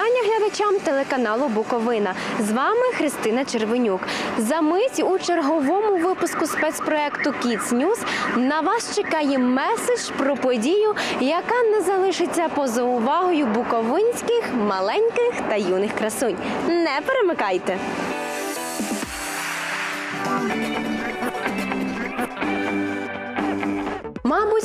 глядачам телеканалу Буковина. З вами Христина Червенюк. За мить у черговому випуску спецпроекту Kids News на вас чекає меседж про подію, яка не залишиться поза увагою буковинських маленьких та юних красунь. Не перемикайте!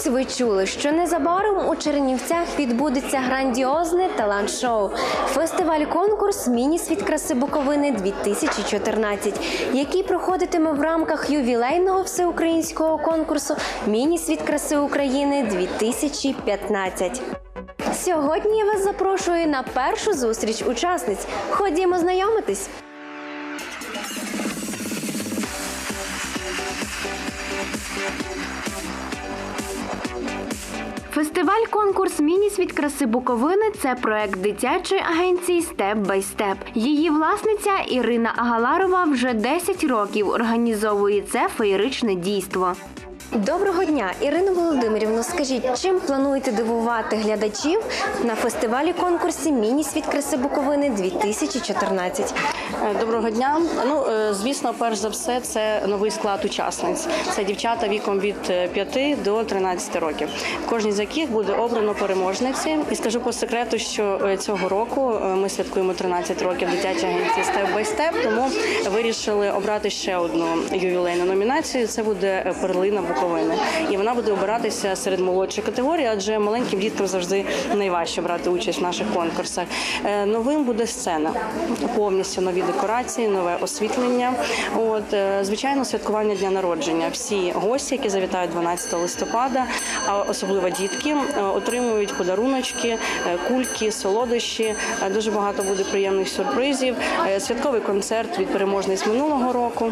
Мабуть, ви чули, що незабаром у Чернівцях відбудеться грандіозне талант-шоу. Фестиваль-конкурс Міні-світ краси Буковини 2014, який проходитиме в рамках ювілейного всеукраїнського конкурсу Міні-світ краси України 2015. Сьогодні я вас запрошую на першу зустріч учасниць. Ходімо знайомитись. Фестиваль конкурс Міні-світ краси Буковини це проект дитячої агенції Степ бай Степ. Її власниця Ірина Агаларова вже 10 років організовує це феєричне дійство. Доброго дня, Ірина Володимирівна. Скажіть, чим плануєте дивувати глядачів на фестивалі конкурсі Міні-світ краси Буковини 2014? Е, Доброго дня. Ну е, звісно, перш за все, це новий склад учасниць. Це дівчата віком від е, 5 до 13 років. Кожній з яких буде обрано переможниці. І скажу по секрету, що е, цього року е, ми святкуємо 13 років дитячої агенції Step by Step, тому вирішили обрати ще одну ювілейну номінацію. Це буде е, перлина Буковини, і вона буде обиратися серед молодшої категорії, адже маленьким діткам завжди найважче брати участь в наших конкурсах. Е, Новим буде сцена, повністю нові декорації, нове освітлення. От е, звичайно, святкування дня народження. Всі гості, які завітають 12 листопада, а особливо дітки, е, отримують подаруночки, кульки, солодощі. Дуже багато буде приємних сюрпризів. Святковий концерт від переможниць минулого року.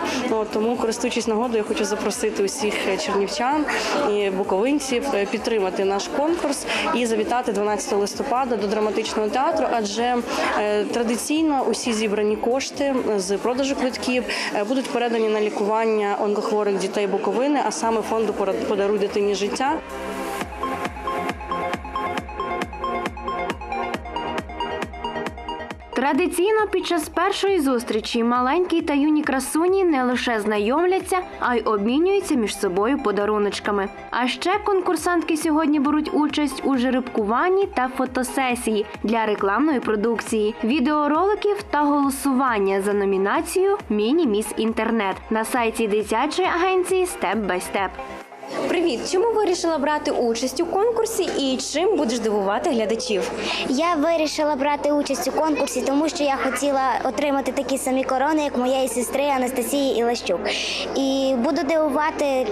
Тому, користуючись нагодою, я хочу запросити усіх е, чернівчан і буковинців е, підтримати наш конкурс і завітати 12 листопада до драматичного театру, адже е, традиційно усі зібрані кошти з продажу квитків е, будуть передані на лікування онкохворих дітей Буковини, а саме фонду «Подаруй дитині життя. Традиційно під час першої зустрічі маленькі та юні красуні не лише знайомляться, а й обмінюються між собою подаруночками. А ще конкурсантки сьогодні беруть участь у жеребкуванні та фотосесії для рекламної продукції, відеороликів та голосування за номінацію Міні-міс інтернет на сайті дитячої агенції Степ бай Степ. Привіт! Чому вирішила брати участь у конкурсі і чим будеш дивувати глядачів? Я вирішила брати участь у конкурсі, тому що я хотіла отримати такі самі корони, як моєї сестри Анастасії Ілащук. І буду дивувати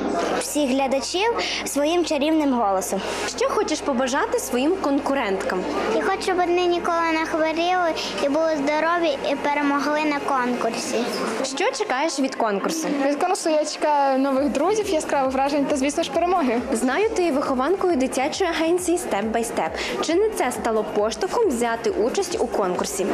всіх глядачів своїм чарівним голосом. Що хочеш побажати своїм конкуренткам? Я хочу, щоб вони ніколи не хворіли і були здорові і перемогли на конкурсі. Що чекаєш від конкурсу? Від конкурсу я чекаю нових друзів, яскравих вражень та, звісно ж, перемоги. Знаю, ти є вихованкою дитячої агенції Step by Step. Чи не це стало поштовхом взяти участь у конкурсі?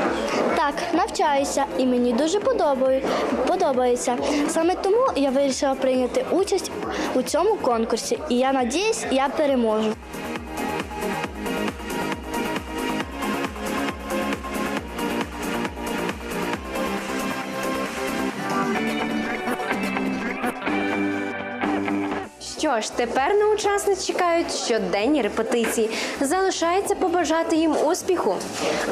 Так, навчаюся і мені дуже подобає- подобається. Саме тому я вирішила прийняти участь у цьому конкурсі, і я надіюсь, я переможу. Що ж, тепер на учасниць чекають щоденні репетиції. Залишається побажати їм успіху.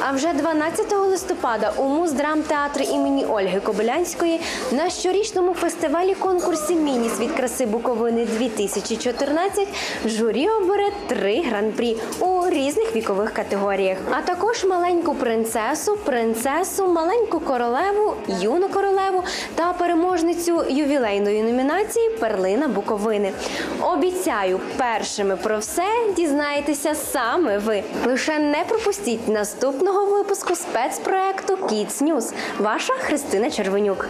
А вже 12 листопада у Муздрамтеатрі імені Ольги Кобилянської на щорічному фестивалі конкурсі Міні-світ краси Буковини 2014 журі обере три гран-прі у різних вікових категоріях, а також маленьку принцесу, принцесу, маленьку королеву, юну королеву та переможницю ювілейної номінації Перлина Буковини. Обіцяю, першими про все дізнаєтеся саме ви. Лише не пропустіть наступного випуску спецпроекту Kids News. Ваша Христина Червонюк.